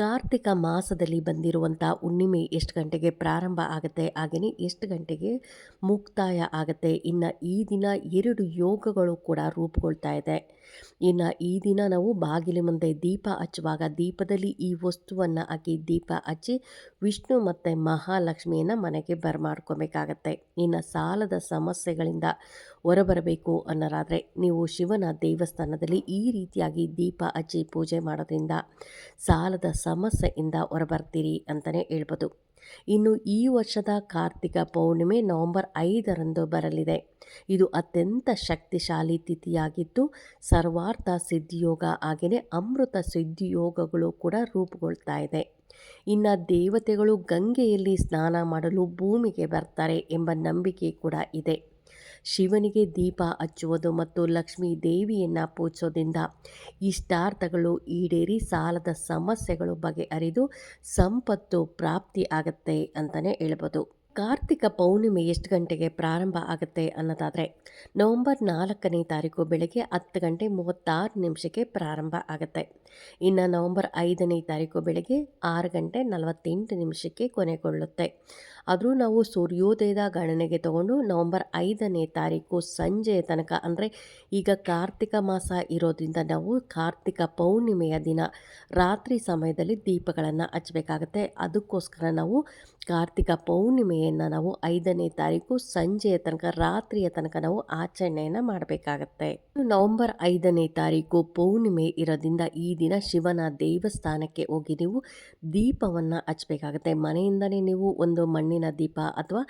Karthika ಮಾಸದಲ್ಲಿ ಬಂದಿರುವಂಥ ಹುಣ್ಣಿಮೆ ಎಷ್ಟು ಗಂಟೆಗೆ ಪ್ರಾರಂಭ ಆಗುತ್ತೆ ಹಾಗೆಯೇ ಎಷ್ಟು ಗಂಟೆಗೆ ಮುಕ್ತಾಯ ಆಗುತ್ತೆ, ಇನ್ನು ಈ ದಿನ ಎರಡು ಯೋಗಗಳು ಕೂಡ ರೂಪುಗೊಳ್ತಾ ಇದೆ. ಇನ್ನು ಈ ದಿನ ನಾವು ಬಾಗಿಲ ಮುಂದೆ ದೀಪ ಹಚ್ಚುವಾಗ ದೀಪದಲ್ಲಿ ಈ ವಸ್ತುವನ್ನು ಹಾಕಿ ದೀಪ ಹಚ್ಚಿ ವಿಷ್ಣು ಮತ್ತು ಮಹಾಲಕ್ಷ್ಮಿಯನ್ನು ಮನೆಗೆ ಬರಮಾಡ್ಕೋಬೇಕಾಗತ್ತೆ. ಇನ್ನು ಸಾಲದ ಸಮಸ್ಯೆಗಳಿಂದ ಹೊರಬರಬೇಕು ಅನ್ನೋರಾದರೆ ನೀವು ಶಿವನ ದೇವಸ್ಥಾನದಲ್ಲಿ ಈ ರೀತಿಯಾಗಿ ದೀಪ ಹಚ್ಚಿ ಪೂಜೆ ಮಾಡೋದ್ರಿಂದ ಸಾಲದ ಸಮಸ್ಯೆಯಿಂದ ಹೊರಬರ್ತೀರಿ ಅಂತಲೇ ಹೇಳ್ಬೋದು. ಇನ್ನು ಈ ವರ್ಷದ ಕಾರ್ತಿಕ ಪೌರ್ಣಿಮೆ ನವೆಂಬರ್ ಐದರಂದು ಬರಲಿದೆ. ಇದು ಅತ್ಯಂತ ಶಕ್ತಿಶಾಲಿ ತಿಥಿಯಾಗಿದ್ದು, ಸರ್ವಾರ್ಥ ಸಿದ್ಧಿಯೋಗ ಹಾಗೆಯೇ ಅಮೃತ ಸಿದ್ಧಿಯೋಗಗಳು ಕೂಡ ರೂಪುಗೊಳ್ತಾ ಇದೆ. ಇನ್ನು ದೇವತೆಗಳು ಗಂಗೆಯಲ್ಲಿ ಸ್ನಾನ ಮಾಡಲು ಭೂಮಿಗೆ ಬರ್ತಾರೆ ಎಂಬ ನಂಬಿಕೆ ಕೂಡ ಇದೆ. ಶಿವನಿಗೆ ದೀಪ ಹಚ್ಚುವುದು ಮತ್ತು ಲಕ್ಷ್ಮೀ ದೇವಿಯನ್ನು ಪೂಜಿಸೋದ್ರಿಂದ ಇಷ್ಟಾರ್ಥಗಳು ಈಡೇರಿ ಸಾಲದ ಸಮಸ್ಯೆಗಳು ಬಗೆಹರಿದು ಸಂಪತ್ತು ಪ್ರಾಪ್ತಿ ಆಗುತ್ತೆ ಅಂತಲೇ ಹೇಳ್ಬೋದು. ಕಾರ್ತಿಕ ಪೌರ್ಣಿಮೆ ಎಷ್ಟು ಗಂಟೆಗೆ ಪ್ರಾರಂಭ ಆಗುತ್ತೆ ಅನ್ನೋದಾದರೆ ನವಂಬರ್ ನಾಲ್ಕನೇ ತಾರೀಕು ಬೆಳಗ್ಗೆ ಹತ್ತು ಗಂಟೆ ಮೂವತ್ತಾರು ನಿಮಿಷಕ್ಕೆ ಪ್ರಾರಂಭ ಆಗುತ್ತೆ. ಇನ್ನು ನವಂಬರ್ ಐದನೇ ತಾರೀಕು ಬೆಳಗ್ಗೆ ಆರು ಗಂಟೆ ನಲವತ್ತೆಂಟು ನಿಮಿಷಕ್ಕೆ ಕೊನೆಗೊಳ್ಳುತ್ತೆ. ಆದರೂ ನಾವು ಸೂರ್ಯೋದಯದ ಗಣನೆಗೆ ತಗೊಂಡು ನವಂಬರ್ ಐದನೇ ತಾರೀಕು ಸಂಜೆಯ ತನಕ, ಅಂದರೆ ಈಗ ಕಾರ್ತಿಕ ಮಾಸ ಇರೋದ್ರಿಂದ ನಾವು ಕಾರ್ತಿಕ ಪೌರ್ಣಿಮೆಯ ದಿನ ರಾತ್ರಿ ಸಮಯದಲ್ಲಿ ದೀಪಗಳನ್ನು ಹಚ್ಚಬೇಕಾಗತ್ತೆ ಅದಕ್ಕೋಸ್ಕರ ನಾವು ಕಾರ್ತಿಕ ಪೌರ್ಣಿಮೆಯನ್ನು ನಾವು ಐದನೇ ತಾರೀಕು ಸಂಜೆಯ ತನಕ, ರಾತ್ರಿಯ ತನಕ ನಾವು ಆಚರಣೆಯನ್ನು ಮಾಡಬೇಕಾಗತ್ತೆ. ನವೆಂಬರ್ ಐದನೇ ತಾರೀಕು ಪೌರ್ಣಿಮೆ ಇರೋದ್ರಿಂದ ಈ ದಿನ ಶಿವನ ದೇವಸ್ಥಾನಕ್ಕೆ ಹೋಗಿ ನೀವು ದೀಪವನ್ನು ಹಚ್ಚಬೇಕಾಗತ್ತೆ ಮನೆಯಿಂದಲೇ ನೀವು ಒಂದು ಮಣ್ಣಿನ ದೀಪ ಅಥವಾ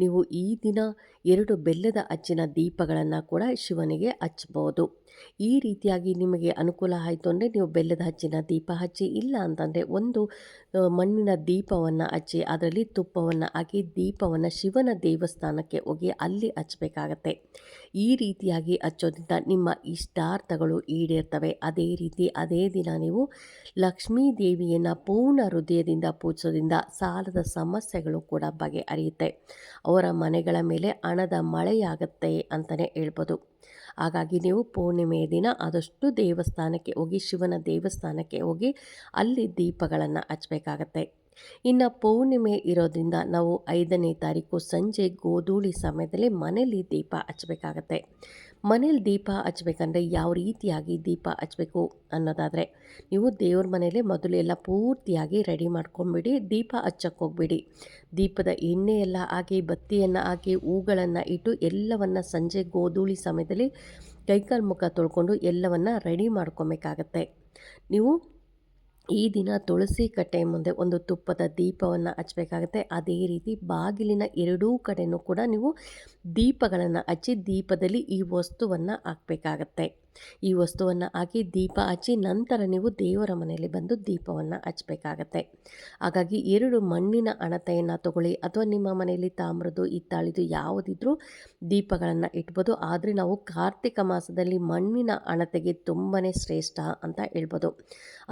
ನೀವು ಈ ದಿನ ಎರಡು ಬೆಲ್ಲದ ಅಚ್ಚಿನ ದೀಪಗಳನ್ನು ಕೂಡ ಶಿವನಿಗೆ ಹಚ್ಬೋದು. ಈ ರೀತಿಯಾಗಿ ನಿಮಗೆ ಅನುಕೂಲ ಆಯಿತು ಅಂದರೆ ನೀವು ಬೆಲ್ಲದ ಹಚ್ಚಿನ ದೀಪ ಹಚ್ಚಿ, ಇಲ್ಲ ಅಂತಂದರೆ ಒಂದು ಮಣ್ಣಿನ ದೀಪವನ್ನು ಹಚ್ಚಿ, ಅದರಲ್ಲಿ ತುಪ್ಪವನ್ನು ಹಾಕಿ, ದೀಪವನ್ನು ಶಿವನ ದೇವಸ್ಥಾನಕ್ಕೆ ಹೋಗಿ ಅಲ್ಲಿ ಹಚ್ಚಬೇಕಾಗತ್ತೆ. ಈ ರೀತಿಯಾಗಿ ಹಚ್ಚೋದ್ರಿಂದ ನಿಮ್ಮ ಇಷ್ಟಾರ್ಥಗಳು ಈಡೇರ್ತವೆ. ಅದೇ ರೀತಿ ಅದೇ ದಿನ ನೀವು ಲಕ್ಷ್ಮೀ ದೇವಿಯನ್ನು ಪೂರ್ಣ ಹೃದಯದಿಂದ ಪೂಜಿಸೋದ್ರಿಂದ ಸಾಲದ ಸಮಸ್ಯೆಗಳು ಕೂಡ ಬಗೆಹರಿಯುತ್ತೆ ಅವರ ಮನೆಗಳ ಮೇಲೆ ಹಣದ ಮಳೆಯಾಗತ್ತೆ ಅಂತಲೇ ಹೇಳ್ಬೋದು. ಹಾಗಾಗಿ ನೀವು ಪೂರ್ಣಿಮೆಯ ದಿನ ಆದಷ್ಟು ದೇವಸ್ಥಾನಕ್ಕೆ ಹೋಗಿ ಶಿವನ ದೇವಸ್ಥಾನಕ್ಕೆ ಹೋಗಿ ಅಲ್ಲಿ ದೀಪಗಳನ್ನು ಹಚ್ಚಬೇಕಾಗತ್ತೆ ಇನ್ನು ಪೌರ್ಣಿಮೆ ಇರೋದ್ರಿಂದ ನಾವು ಐದನೇ ತಾರೀಕು ಸಂಜೆ ಗೋಧೂಳಿ ಸಮಯದಲ್ಲಿ ಮನೇಲಿ ದೀಪ ಹಚ್ಚಬೇಕಾಗತ್ತೆ ಮನೇಲಿ ದೀಪ ಹಚ್ಬೇಕಂದ್ರೆ ಯಾವ ರೀತಿಯಾಗಿ ದೀಪ ಹಚ್ಚಬೇಕು ಅನ್ನೋದಾದರೆ ನೀವು ದೇವ್ರ ಮನೇಲೆ ಮೊದಲು ಎಲ್ಲ ಪೂರ್ತಿಯಾಗಿ ರೆಡಿ ಮಾಡ್ಕೊಂಬಿಡಿ, ದೀಪ ಹಚ್ಚಕ್ಕೆ ಹೋಗ್ಬಿಡಿ. ದೀಪದ ಎಣ್ಣೆ ಎಲ್ಲ ಹಾಕಿ, ಬತ್ತಿಯನ್ನು ಹಾಕಿ, ಹೂಗಳನ್ನು ಇಟ್ಟು ಎಲ್ಲವನ್ನು ಸಂಜೆ ಗೋಧೂಳಿ ಸಮಯದಲ್ಲಿ ಕೈಕಾಲು ಮುಖ ತೊಳ್ಕೊಂಡು ಎಲ್ಲವನ್ನು ರೆಡಿ ಮಾಡ್ಕೊಬೇಕಾಗತ್ತೆ. ನೀವು ಈ ದಿನ ತುಳಸಿ ಕಟ್ಟೆ ಮುಂದೆ ಒಂದು ತುಪ್ಪದ ದೀಪವನ್ನು ಹಚ್ಚಬೇಕಾಗುತ್ತೆ ಅದೇ ರೀತಿ ಬಾಗಿಲಿನ ಎರಡೂ ಕಡೆಯೂ ಕೂಡ ನೀವು ದೀಪಗಳನ್ನು ಹಚ್ಚಿ ದೀಪದಲ್ಲಿ ಈ ವಸ್ತುವನ್ನು ಹಾಕಬೇಕಾಗತ್ತೆ. ಈ ವಸ್ತುವನ್ನು ಹಾಕಿ ದೀಪ ಹಚ್ಚಿ ನಂತರ ನೀವು ದೇವರ ಮನೆಯಲ್ಲಿ ಬಂದು ದೀಪವನ್ನು ಹಚ್ಚಬೇಕಾಗತ್ತೆ ಹಾಗಾಗಿ ಎರಡು ಮಣ್ಣಿನ ಅಣತೆಯನ್ನು ತಗೊಳ್ಳಿ. ಅಥವಾ ನಿಮ್ಮ ಮನೆಯಲ್ಲಿ ತಾಮ್ರದ್ದು ಹಿತ್ತಾಳಿದು ಯಾವುದಿದ್ರೂ ದೀಪಗಳನ್ನು ಇಟ್ಬೋದು ಆದರೆ ನಾವು ಕಾರ್ತಿಕ ಮಾಸದಲ್ಲಿ ಮಣ್ಣಿನ ಅಣತೆಗೆ ತುಂಬಾ ಶ್ರೇಷ್ಠ ಅಂತ ಹೇಳ್ಬೋದು.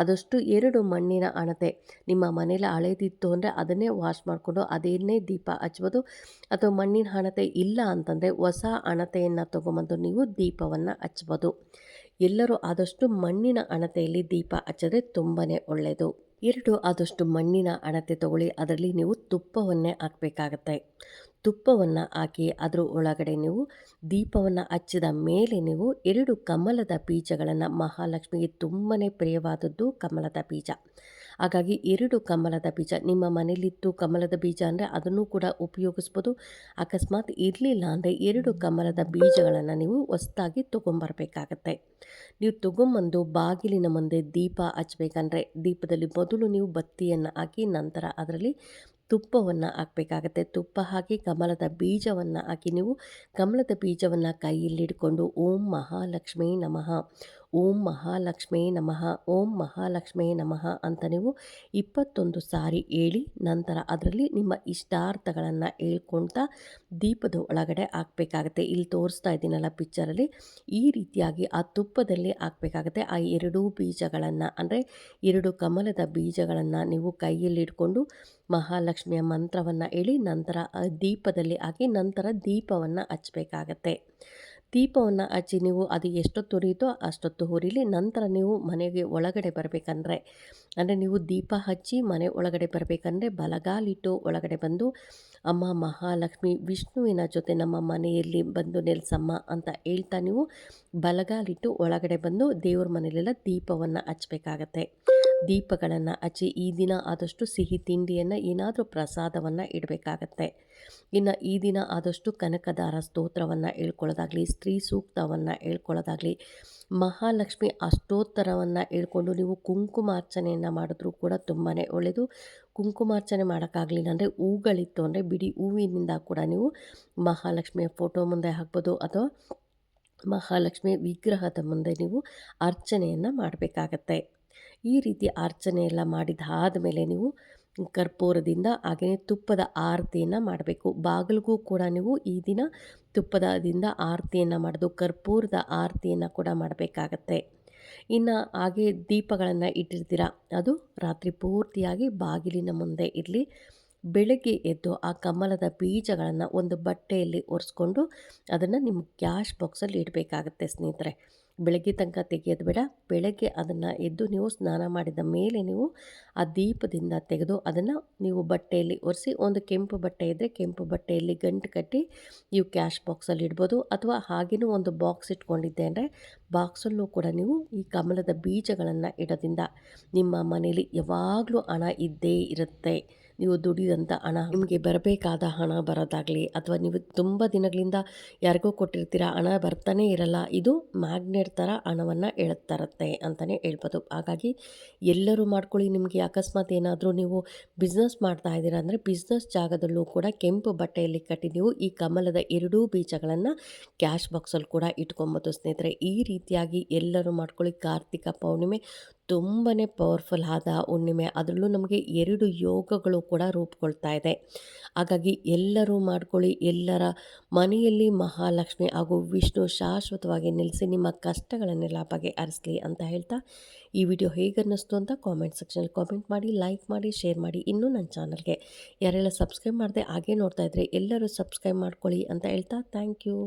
ಆದಷ್ಟು ಎರಡು ಮಣ್ಣಿನ ಅಣತೆ ನಿಮ್ಮ ಮನೇಲಿ ಹಳೇದಿತ್ತು ಅಂದರೆ ಅದನ್ನೇ ವಾಶ್ ಮಾಡಿಕೊಂಡು ಅದೇನೇ ದೀಪ ಹಚ್ಬೋದು. ಅಥವಾ ಮಣ್ಣಿನ ಹಣತೆ ಇಲ್ಲ ಅಂತಂದರೆ ಹೊಸ ಅಣತೆಯನ್ನು ತೊಗೊಂಬಂದು ನೀವು ದೀಪವನ್ನು ಹಚ್ಬೋದು. ಎಲ್ಲರೂ ಆದಷ್ಟು ಮಣ್ಣಿನ ಅಣತೆಯಲ್ಲಿ ದೀಪ ಹಚ್ಚಿದ್ರೆ ತುಂಬಾ ಒಳ್ಳೆಯದು. ಎರಡು ಆದಷ್ಟು ಮಣ್ಣಿನ ಅಣತೆ ತಗೊಳ್ಳಿ, ಅದರಲ್ಲಿ ನೀವು ತುಪ್ಪವನ್ನೇ ಹಾಕಬೇಕಾಗತ್ತೆ. ತುಪ್ಪವನ್ನು ಹಾಕಿ ಅದರ ಒಳಗಡೆ ನೀವು ದೀಪವನ್ನು ಹಚ್ಚಿದ ಮೇಲೆ ನೀವು ಎರಡು ಕಮಲದ ಬೀಜಗಳನ್ನು ಮಹಾಲಕ್ಷ್ಮಿಗೆ ತುಂಬನೇ ಪ್ರಿಯವಾದದ್ದು ಕಮಲದ ಬೀಜ. ಹಾಗಾಗಿ ಎರಡು ಕಮಲದ ಬೀಜ, ನಿಮ್ಮ ಮನೇಲಿತ್ತು ಕಮಲದ ಬೀಜ ಅಂದರೆ ಅದನ್ನು ಕೂಡ ಉಪಯೋಗಿಸ್ಬೋದು. ಅಕಸ್ಮಾತ್ ಇರಲಿಲ್ಲ ಅಂದರೆ ಎರಡು ಕಮಲದ ಬೀಜಗಳನ್ನು ನೀವು ಹೊಸ್ದಾಗಿ ತೊಗೊಂಬರ್ಬೇಕಾಗತ್ತೆ. ನೀವು ತೊಗೊಂಬಂದು ಬಾಗಿಲಿನ ಮುಂದೆ ದೀಪ ಹಚ್ಬೇಕಂದ್ರೆ ದೀಪದಲ್ಲಿ ಮೊದಲು ನೀವು ಬತ್ತಿಯನ್ನು ಹಾಕಿ ನಂತರ ಅದರಲ್ಲಿ ತುಪ್ಪವನ್ನು ಹಾಕಬೇಕಾಗತ್ತೆ. ತುಪ್ಪ ಹಾಕಿ ಕಮಲದ ಬೀಜವನ್ನು ಹಾಕಿ ನೀವು ಕಮಲದ ಬೀಜವನ್ನು ಕೈಯಲ್ಲಿಡ್ಕೊಂಡು ಓಂ ಮಹಾಲಕ್ಷ್ಮೀ ನಮಃ. ಓಂ ಮಹಾಲಕ್ಷ್ಮೇ ನಮಃ, ಓಂ ಮಹಾಲಕ್ಷ್ಮೇ ನಮಃ ಅಂತ ನೀವು ಇಪ್ಪತ್ತೊಂದು ಸಾರಿ ಹೇಳಿ ನಂತರ ಅದರಲ್ಲಿ ನಿಮ್ಮ ಇಷ್ಟಾರ್ಥಗಳನ್ನು ಹೇಳ್ಕೊಳ್ತಾ ದೀಪದ ಒಳಗಡೆ ಹಾಕಬೇಕಾಗತ್ತೆ. ಇಲ್ಲಿ ತೋರಿಸ್ತಾ ಇದ್ದೀನಲ್ಲ ಪಿಕ್ಚರಲ್ಲಿ ಈ ರೀತಿಯಾಗಿ ಆ ತುಪ್ಪದಲ್ಲಿ ಹಾಕಬೇಕಾಗತ್ತೆ. ಆ ಎರಡೂ ಬೀಜಗಳನ್ನು, ಅಂದರೆ ಎರಡು ಕಮಲದ ಬೀಜಗಳನ್ನು ನೀವು ಕೈಯಲ್ಲಿ ಇಟ್ಕೊಂಡು ಮಹಾಲಕ್ಷ್ಮಿಯ ಮಂತ್ರವನ್ನು ಹೇಳಿ ನಂತರ ದೀಪದಲ್ಲಿ ಹಾಕಿ ನಂತರ ದೀಪವನ್ನು ಹಚ್ಚಬೇಕಾಗತ್ತೆ ದೀಪವನ್ನು ಹಚ್ಚಿ ನೀವು ಅದು ಎಷ್ಟೊತ್ತು ಉರಿಯುತ್ತೋ ಅಷ್ಟೊತ್ತು ಉರಿಲಿ ನಂತರ ನೀವು ಮನೆಗೆ ಒಳಗಡೆ ಬರಬೇಕಂದ್ರೆ, ಅಂದರೆ ನೀವು ದೀಪ ಹಚ್ಚಿ ಮನೆ ಒಳಗಡೆ ಬರಬೇಕಂದ್ರೆ ಬಲಗಾಲಿಟ್ಟು ಒಳಗಡೆ ಬಂದು ಅಮ್ಮ ಮಹಾಲಕ್ಷ್ಮಿ ವಿಷ್ಣುವಿನ ಜೊತೆ ನಮ್ಮ ಮನೆಯಲ್ಲಿ ಬಂದು ನೆಲೆಸಮ್ಮ ಅಂತ ಹೇಳ್ತಾ ನೀವು ಬಲಗಾಲಿಟ್ಟು ಒಳಗಡೆ ಬಂದು ದೇವ್ರ ಮನೆಯಲ್ಲೆಲ್ಲ ದೀಪವನ್ನು ಹಚ್ಚಬೇಕಾಗತ್ತೆ ದೀಪಗಳನ್ನು ಹಚ್ಚಿ ಈ ದಿನ ಆದಷ್ಟು ಸಿಹಿ ತಿಂಡಿಯನ್ನು ಏನಾದರೂ ಪ್ರಸಾದವನ್ನು ಇಡಬೇಕಾಗತ್ತೆ. ಇನ್ನು ಈ ದಿನ ಆದಷ್ಟು ಕನಕದಾರ ಸ್ತೋತ್ರವನ್ನು ಹೇಳ್ಕೊಳ್ಳೋದಾಗಲಿ, ಸ್ತ್ರೀ ಸೂಕ್ತವನ್ನು ಹೇಳ್ಕೊಳ್ಳೋದಾಗಲಿ, ಮಹಾಲಕ್ಷ್ಮಿ ಅಷ್ಟೋತ್ತರವನ್ನು ಹೇಳ್ಕೊಂಡು ನೀವು ಕುಂಕುಮಾರ್ಚನೆಯನ್ನು ಮಾಡಿದ್ರೂ ಕೂಡ ತುಂಬಾ ಒಳ್ಳೆಯದು ಕುಂಕುಮಾರ್ಚನೆ ಮಾಡೋಕ್ಕಾಗಲಿಲ್ಲ ಅಂದರೆ ಹೂಗಳಿತ್ತು ಅಂದರೆ ಬಿಡಿ ಹೂವಿನಿಂದ ಕೂಡ ನೀವು ಮಹಾಲಕ್ಷ್ಮಿಯ ಫೋಟೋ ಮುಂದೆ ಹಾಕ್ಬೋದು ಅಥವಾ ಮಹಾಲಕ್ಷ್ಮಿ ವಿಗ್ರಹದ ಮುಂದೆ ನೀವು ಅರ್ಚನೆಯನ್ನು ಮಾಡಬೇಕಾಗತ್ತೆ. ಈ ರೀತಿ ಅರ್ಚನೆ ಎಲ್ಲ ಮಾಡಿದಾದ ಮೇಲೆ ನೀವು ಕರ್ಪೂರದಿಂದ ಹಾಗೆಯೇ ತುಪ್ಪದ ಆರತಿಯನ್ನು ಮಾಡಬೇಕು. ಬಾಗಿಲಿಗೂ ಕೂಡ ನೀವು ಈ ದಿನ ತುಪ್ಪದದಿಂದ ಆರತಿಯನ್ನು ಮಾಡೋದು ಕರ್ಪೂರದ ಆರತಿಯನ್ನು ಕೂಡ ಮಾಡಬೇಕಾಗತ್ತೆ. ಇನ್ನು ಹಾಗೆ ದೀಪಗಳನ್ನು ಇಟ್ಟಿರ್ತೀರ? ಅದು ರಾತ್ರಿ ಪೂರ್ತಿಯಾಗಿ ಬಾಗಿಲಿನ ಮುಂದೆ ಇರಲಿ. ಬೆಳಗ್ಗೆ ಎದ್ದು ಆ ಕಮಲದ ಬೀಜಗಳನ್ನು ಒಂದು ಬಟ್ಟೆಯಲ್ಲಿ ಒರೆಸ್ಕೊಂಡು ಅದನ್ನು ನಿಮ್ಮ ಕ್ಯಾಶ್ ಬಾಕ್ಸಲ್ಲಿ ಇಡಬೇಕಾಗತ್ತೆ ಸ್ನೇಹಿತರೆ. ಬೆಳಗ್ಗೆ ತನಕ ತೆಗೆಯೋದು ಬೇಡ. ಬೆಳಗ್ಗೆ ಅದನ್ನು ಎದ್ದು ನೀವು ಸ್ನಾನ ಮಾಡಿದ ಮೇಲೆ ನೀವು ಆ ದೀಪದಿಂದ ತೆಗೆದು ಅದನ್ನು ನೀವು ಬಟ್ಟೆಯಲ್ಲಿ ಒರೆಸಿ, ಒಂದು ಕೆಂಪು ಬಟ್ಟೆ ಇದ್ದರೆ ಕೆಂಪು ಬಟ್ಟೆಯಲ್ಲಿ ಗಂಟು ಕಟ್ಟಿ ನೀವು ಕ್ಯಾಶ್ ಬಾಕ್ಸಲ್ಲಿ ಇಡ್ಬೋದು. ಅಥವಾ ಹಾಗೇನೂ ಒಂದು ಬಾಕ್ಸ್ ಇಟ್ಕೊಂಡಿದ್ದೆ ಅಂದರೆ ಬಾಕ್ಸಲ್ಲೂ ಕೂಡ ನೀವು ಈ ಕಮಲದ ಬೀಜಗಳನ್ನು ಇಡೋದ್ರಿಂದ ನಿಮ್ಮ ಮನೇಲಿ ಯಾವಾಗಲೂ ಹಣ ಇದ್ದೇ ಇರುತ್ತೆ. ನೀವು ದುಡಿದಂಥ ಹಣ, ನಿಮಗೆ ಬರಬೇಕಾದ ಹಣ ಬರೋದಾಗಲಿ ಅಥವಾ ನೀವು ತುಂಬ ದಿನಗಳಿಂದ ಯಾರಿಗೋ ಕೊಟ್ಟಿರ್ತೀರ, ಹಣ ಬರ್ತಾನೆ ಇರಲ್ಲ, ಇದು ಮ್ಯಾಗ್ನೆಟ್ ಥರ ಹಣವನ್ನು ಎಳುತ್ತರುತ್ತೆ ಅಂತಲೇ ಹೇಳ್ಬೋದು. ಹಾಗಾಗಿ ಎಲ್ಲರೂ ಮಾಡ್ಕೊಳ್ಳಿ, ನಿಮಗೆ ಅಕಸ್ಮಾತ್ ಏನಾದರೂ ನೀವು ಬಿಸ್ನೆಸ್ ಮಾಡ್ತಾ ಇದ್ದೀರಾ ಅಂದರೆ ಬಿಸ್ನೆಸ್ ಜಾಗದಲ್ಲೂ ಕೂಡ ಕೆಂಪು ಬಟ್ಟೆಯಲ್ಲಿ ಕಟ್ಟಿ ನೀವು ಈ ಕಮಲದ ಎರಡೂ ಬೀಜಗಳನ್ನು ಕ್ಯಾಶ್ ಬಾಕ್ಸಲ್ಲಿ ಕೂಡ ಇಟ್ಕೊಬೋದು ಸ್ನೇಹಿತರೆ. ಈ ರೀತಿಯಾಗಿ ಎಲ್ಲರೂ ಮಾಡ್ಕೊಳ್ಳಿ, ಕಾರ್ತಿಕ ಪೌರ್ಣಿಮೆ ತುಂಬಾ ಪವರ್ಫುಲ್ ಆದ ಹುಣ್ಣಿಮೆ. ಅದರಲ್ಲೂ ನಮಗೆ ಎರಡು ಯೋಗಗಳು ಕೂಡ ರೂಪುಗೊಳ್ತಾ ಇದೆ. ಹಾಗಾಗಿ ಎಲ್ಲರೂ ಮಾಡ್ಕೊಳ್ಳಿ. ಎಲ್ಲರ ಮನೆಯಲ್ಲಿ ಮಹಾಲಕ್ಷ್ಮಿ ಹಾಗೂ ವಿಷ್ಣು ಶಾಶ್ವತವಾಗಿ ನಿಲ್ಲಿಸಿ ನಿಮ್ಮ ಕಷ್ಟಗಳನ್ನೆಲ್ಲ ಬಗೆಹರಿಸಲಿ ಅಂತ ಹೇಳ್ತಾ ಈ ವಿಡಿಯೋ ಹೇಗೆ ಅನ್ನಿಸ್ತು ಅಂತ ಕಾಮೆಂಟ್ ಸೆಕ್ಷನಲ್ಲಿ ಕಾಮೆಂಟ್ ಮಾಡಿ ಲೈಕ್ ಮಾಡಿ ಶೇರ್ ಮಾಡಿ ಇನ್ನೂ ನನ್ನ ಚಾನಲ್ಗೆ ಯಾರೆಲ್ಲ ಸಬ್ಸ್ಕ್ರೈಬ್ ಮಾಡಿದೆ ಹಾಗೆ ನೋಡ್ತಾ ಇದ್ದರೆ ಎಲ್ಲರೂ ಸಬ್ಸ್ಕ್ರೈಬ್ ಮಾಡ್ಕೊಳ್ಳಿ ಅಂತ ಹೇಳ್ತಾ ಥ್ಯಾಂಕ್ ಯು